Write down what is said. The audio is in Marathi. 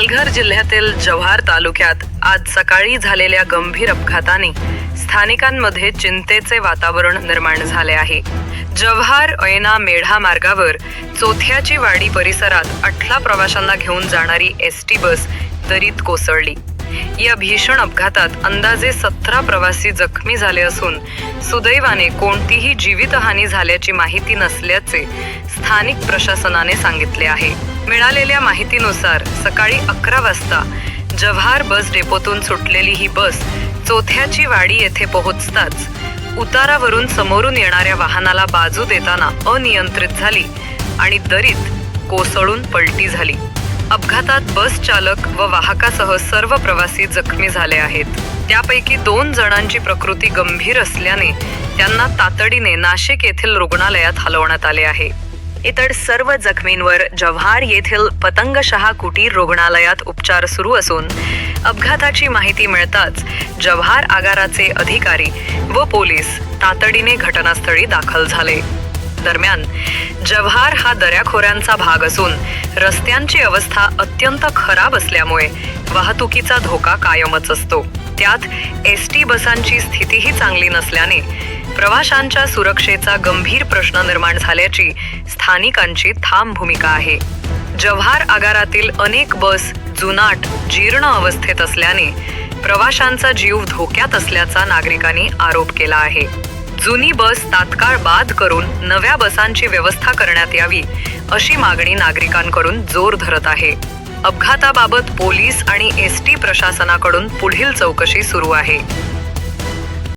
पालघर जिल्ह्यातील जव्हार तालुक्यात आज सकाळी झालेल्या गंभीर अपघाताने स्थानिकांमध्ये चिंतेचे वातावरण निर्माण झाले आहे. जव्हार ऐना मेढा मार्गावर चोथ्याची वाडी परिसरात अठरा प्रवाशांना घेऊन जाणारी एस टी बस दरीत कोसळली. या भीषण अपघातात अंदाजे सतरा प्रवासी जखमी झाले असून सुदैवाने कोणतीही जीवितहानी झाल्याची माहिती नसल्याचे स्थानिक प्रशासनाने सांगितले आहे. मिळालेल्या माहितीनुसार सकाळी अकरा वाजता जव्हार बस डेपोतून सुटलेली ही बस चोथ्याची वाडी येथे पोहोचताच उतारावरून समोरून येणाऱ्या वाहनाला बाजू देताना अनियंत्रित झाली आणि दरीत कोसळून पलटी झाली. अपघातात बस चालक व वाहकासह सर्व प्रवासी जखमी झाले आहेत. त्यापैकी दोन जणांची प्रकृती गंभीर असल्याने त्यांना तातडीने नाशिक येथील रुग्णालयात हलवण्यात आले आहे. इतर सर्व जखमींवर जव्हार येथील पतंगशहा कुटीर रुग्णालयात उपचार सुरू असून अपघाताची माहिती मिळताच जव्हार आगाराचे अधिकारी व पोलीस तातडीने घटनास्थळी दाखल झाले. दरम्यान जव्हार हा दऱ्याखोऱ्यांचा भाग असून रस्त्यांची अवस्था अत्यंत खराब असल्यामुळे वाहतुकीचा धोका कायमच असतो. त्यात एस टी बसांची स्थितीही चांगली नसल्याने प्रवाशांच्या सुरक्षेचा गंभीर प्रश्न निर्माण झाल्याची स्थानिकांची ठाम भूमिका आहे. जव्हार आगारातील अनेक बस जुनाट जीर्ण अवस्थेत असल्याने प्रवाशांचा जीव धोक्यात असल्याचा नागरिकांनी आरोप केला आहे. जुनी बस तात्काळ बाद करून नव्या बसांची व्यवस्था करण्यात यावी अशी मागणी नागरिकांकडून जोर धरत आहे. अपघाताबाबत पोलीस आणि एस टी प्रशासनाकडून पुढील चौकशी सुरू आहे.